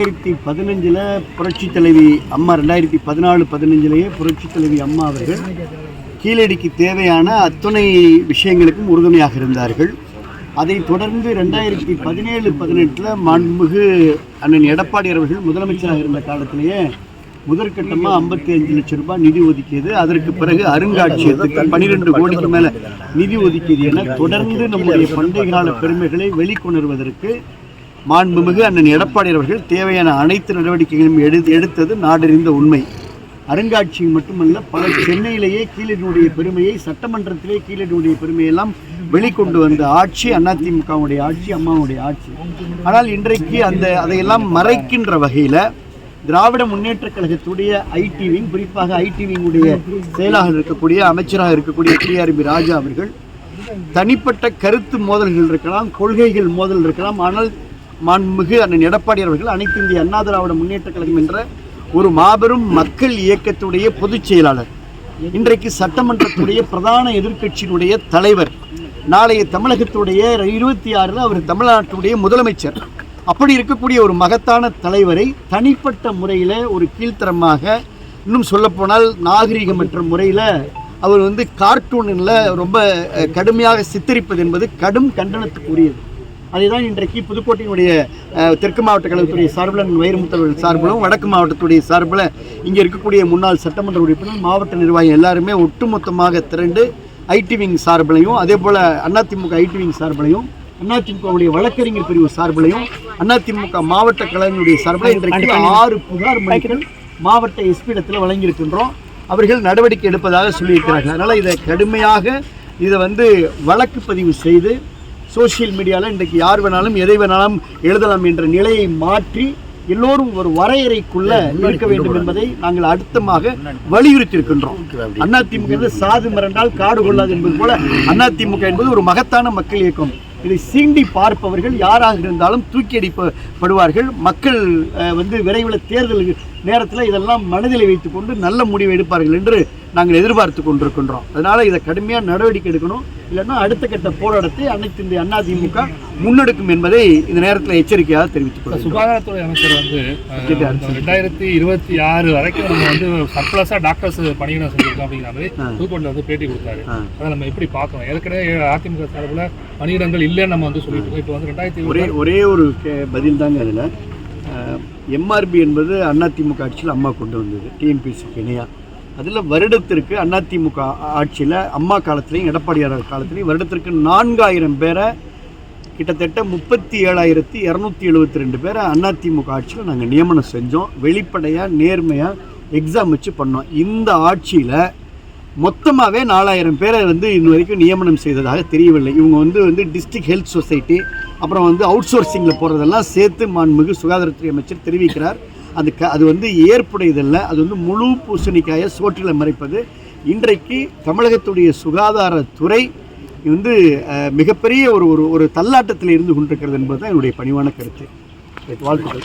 ரெண்டாயிரத்தி பதினஞ்சில் புரட்சி தலைவி அம்மா ரெண்டாயிரத்தி பதினாலு பதினஞ்சிலேயே புரட்சி தலைவி அம்மா அவர்கள் கீழடிக்கு தேவையான அத்துணை விஷயங்களுக்கும் உறுதுணையாக இருந்தார்கள். அதைத் தொடர்ந்து ரெண்டாயிரத்தி பதினேழு பதினெட்டில் மாண்புமிகு அண்ணன் எடப்பாடி அவர்கள் முதலமைச்சராக இருந்த காலத்திலேயே முதற்கட்டமாக ஐம்பத்தி அஞ்சு லட்சம் ரூபாய் நிதி ஒதுக்கியது. அதற்கு பிறகு அருங்காட்சியகத்துக்கு பன்னிரெண்டு கோடிக்கு மேலே நிதி ஒதுக்கியது என தொடர்ந்து நம்முடைய பண்டைய கால பெருமைகளை வெளிக்கொணர்வதற்கு மாண்புமிகு அண்ணன் எடப்பாடி அவர்கள் தேவையான அனைத்து நடவடிக்கைகளையும் எடு எடுத்தது நாடறிந்த உண்மை. அருங்காட்சியகம் மட்டுமல்ல பல சென்னையிலேயே கீழடினுடைய பெருமையை சட்டமன்றத்திலே கீழடினுடைய பெருமையெல்லாம் வெளிக்கொண்டு வந்த ஆட்சி அதிமுகவுடைய ஆட்சி அம்மாவுடைய ஆட்சி. ஆனால் இன்றைக்கு அந்த அதையெல்லாம் மறைக்கின்ற வகையில் திராவிட முன்னேற்றக் கழகத்துடைய ஐடி விங் குறிப்பாக ஐடி விங்குடைய செயலாளர் இருக்கக்கூடிய அமைச்சராக இருக்கக்கூடிய டிஆர்பி ராஜா அவர்கள் தனிப்பட்ட கருத்து மோதல்கள் இருக்கலாம் கொள்கைகள் மோதல் இருக்கலாம் ஆனால் மாண்புமிகு அண்ணன் எடப்பாடி அவர்கள் அனைத்து இந்திய அண்ணா திராவிட முன்னேற்ற கழகம் என்ற ஒரு மாபெரும் மக்கள் இயக்கத்துடைய பொதுச் செயலாளர் இன்றைக்கு சட்டமன்றத்துடைய பிரதான எதிர்க்கட்சியினுடைய தலைவர் நாளைய தமிழகத்துடைய இருபத்தி ஆறில் அவர் தமிழ்நாட்டுடைய முதலமைச்சர். அப்படி இருக்கக்கூடிய ஒரு மகத்தான தலைவரை தனிப்பட்ட முறையில் ஒரு கீழ்த்தரமாக இன்னும் சொல்லப்போனால் நாகரிகமற்ற முறையில் அவர் வந்து கார்ட்டூனில் ரொம்ப கடுமையாக சித்தரிப்பது என்பது கடும் கண்டனத்துக்குரியது. அதை தான் இன்றைக்கு புதுக்கோட்டையினுடைய தெற்கு மாவட்ட கழகத்துடைய சார்பில் வைரமுத்தவர்கள் சார்பிலும் வடக்கு மாவட்டத்துடைய சார்பில் இங்கே இருக்கக்கூடிய முன்னாள் சட்டமன்ற உறுப்பினர் மாவட்ட நிர்வாகி எல்லாருமே ஒட்டுமொத்தமாக திரண்டு ஐடி விங் சார்பிலையும் அதே போல் அதிமுக ஐடி விங் சார்பிலையும் அதிமுகவுடைய வழக்கறிஞர் பிரிவு சார்பிலையும் அதிமுக மாவட்ட கழகங்களுடைய சார்பில் இன்றைக்கு ஆறு புகார் மனுக்கள் மாவட்ட எஸ்பி இடத்துல வழங்கியிருக்கின்றோம். அவர்கள் நடவடிக்கை எடுப்பதாக சொல்லியிருக்கிறார்கள். அதனால் இதை கடுமையாக இதை வந்து வழக்கு பதிவு செய்து சோஷியல் மீடியாவில் இன்றைக்கு யார் வேணாலும் எதை வேணாலும் எழுதலாம் என்ற நிலையை மாற்றி எல்லோரும் ஒரு வரையறைக்குள்ள இருக்க வேண்டும் என்பதை நாங்கள் அடுத்தமாக வலியுறுத்தி இருக்கின்றோம் அதிமுக சாது மிரண்டால் காடு கொள்ளாது என்பது போல அதிமுக என்பது ஒரு மகத்தான மக்கள் இயக்கம். இதை சீண்டி பார்ப்பவர்கள் யாராக இருந்தாலும் தூக்கி அடிப்படுவார்கள் மக்கள் வந்து விரைவில் தேர்தல் நேரத்தில் இதெல்லாம் மனதில் வைத்துக்கொண்டு நல்ல முடிவை எடுப்பார்கள் என்று நாங்கள் எதிர்பார்த்து கொண்டிருக்கின்றோம். அதனால் இதை கடுமையாக நடவடிக்கை எடுக்கணும். இல்லைன்னா அடுத்த கட்ட போராட்டத்தை அனைத்து இந்திய அதிமுக முன்னெடுக்கும் என்பதை இந்த நேரத்தில் எச்சரிக்கையாக தெரிவித்துக் சுகாதாரத்துறை அமைச்சர் வந்து ரெண்டாயிரத்தி இருபத்தி ஆறு வரைக்கும் நம்ம வந்து சர்ப்ளஸா டாக்டர்ஸ் பணியிடம் செஞ்சிருக்கோம் அப்படிங்கிற மாதிரி புதுக்கோட்டில் வந்து பேட்டி கொடுத்தாரு. அதை நம்ம எப்படி பார்க்கணும்? ஏற்கனவே அதிமுக சார்பில் பணியிடங்கள் இல்லைன்னு நம்ம வந்து சொல்லிட்டு இருக்கோம். இப்போ வந்து ரெண்டாயிரத்தி ஒரே ஒரே ஒரு பதில் தாங்க அதில். எம்ஆர்பி என்பது அதிமுக ஆட்சியில் அம்மா கொண்டு வந்தது டிஎன்பிசிக்கு இணையாக அதில் வருடத்திற்கு அதிமுக ஆட்சியில் அம்மா காலத்துலேயும் எடப்பாடியார் காலத்துலேயும் வருடத்திற்கு நான்காயிரம் பேரை கிட்டத்தட்ட முப்பத்தி ஏழாயிரத்தி இரநூத்தி எழுபத்தி ரெண்டு பேரை அதிமுக ஆட்சியில் நாங்கள் நியமனம் செஞ்சோம். வெளிப்படையாக நேர்மையாக எக்ஸாம் வச்சு பண்ணோம். இந்த ஆட்சியில் மொத்தமாகவே நாலாயிரம் பேரை வந்து இன்ன வரைக்கும் நியமனம் செய்ததாக தெரியவில்லை. இவங்க வந்து வந்து டிஸ்ட்ரிக்ட் ஹெல்த் சொசைட்டி அப்புறம் வந்து அவுட் சோர்சிங்கில் போகிறதெல்லாம் சேர்த்து மாண்புமிகு சுகாதாரத்துறை அமைச்சர் தெரிவிக்கிறார். அது க அது வந்து ஏற்புடையதல்ல. அது வந்து முழு பூசணிக்காயை சோற்றில் மறைப்பது. இன்றைக்கு தமிழகத்துடைய சுகாதாரத்துறை வந்து மிகப்பெரிய ஒரு ஒரு ஒரு தள்ளாட்டத்தில் இருந்து கொண்டிருக்கிறது என்பது தான் என்னுடைய பணிவான கருத்து. வாழ்த்துக்கள்.